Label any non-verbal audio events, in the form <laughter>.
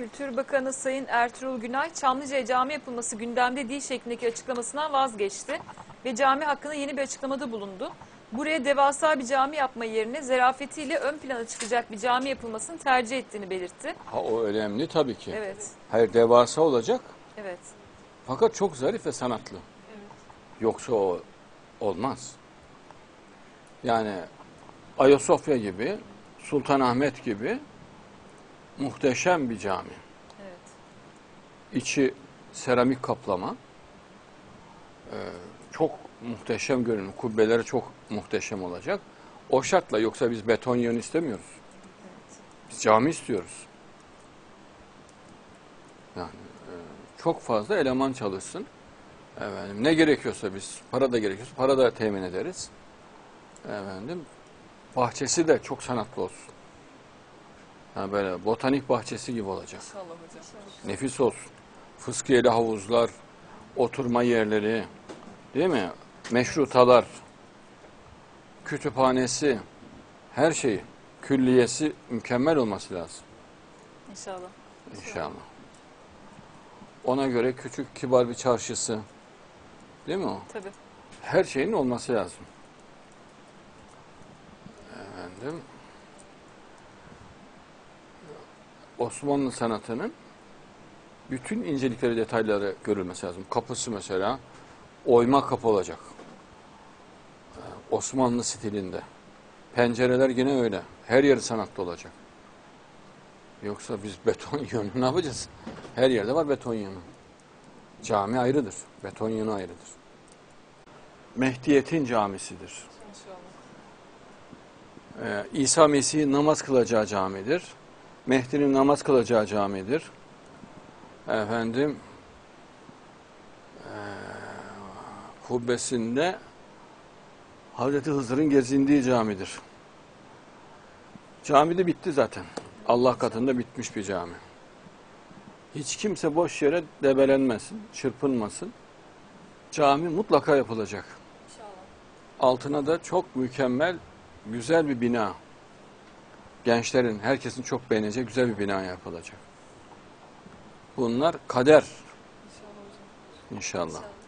Kültür Bakanı Sayın Ertuğrul Günay, Çamlıca'ya cami yapılması gündemde değil şeklindeki açıklamasından vazgeçti ve cami hakkında yeni bir açıklamada bulundu. Buraya devasa bir cami yapma yerine zerafetiyle ön plana çıkacak bir cami yapılmasını tercih ettiğini belirtti. Ha o önemli tabii ki. Evet, Hayır devasa olacak evet. fakat çok zarif ve sanatlı. Yoksa o olmaz. Yani Ayasofya gibi, Sultanahmet gibi muhteşem bir cami. Evet. İçi seramik kaplama. Ee, çok muhteşem görünüm. Kubbeleri çok muhteşem olacak. O şartla yoksa biz beton yön istemiyoruz. Biz cami istiyoruz. Yani e, çok fazla eleman çalışsın. Efendim, ne gerekiyorsa biz, para da gerekiyorsa para da temin ederiz. Efendim, bahçesi de çok sanatlı olsun. Yani böyle botanik bahçesi gibi olacak. İnşallah hocam. Nefis olsun. Fıskiyeli havuzlar, oturma yerleri, değil mi? Meşrutalar, kütüphanesi, her şeyi, külliyesi mükemmel olması lazım İnşallah. inşallah. Ona göre küçük kibar bir çarşısı, değil mi o? Tabii. Her şeyin olması lazım. Efendim, Osmanlı sanatının bütün incelikleri, detayları görülmesi lazım. Kapısı mesela oyma kapı olacak. Ee, Osmanlı stilinde. Pencereler yine öyle. Her yeri sanatlı olacak. Yoksa biz <laughs> beton yönü ne yapacağız? Her yerde var beton yönü. Cami ayrıdır. Beton yönü ayrıdır. Mehdiyet'in camisidir. Ee, İsa Mesih'in namaz kılacağı camidir. Mehdi'nin namaz kılacağı camidir. Efendim eee, kubbesinde Hazreti Hızır'ın gezindiği camidir. Cami de bitti zaten. Allah katında bitmiş bir cami. Hiç kimse boş yere debelenmesin, çırpınmasın. Cami mutlaka yapılacak. İnşallah. Altına da çok mükemmel, güzel bir bina. Gençlerin, herkesin çok beğeneceği güzel bir bina yapılacak. Bunlar kader İnşallah. İnşallah.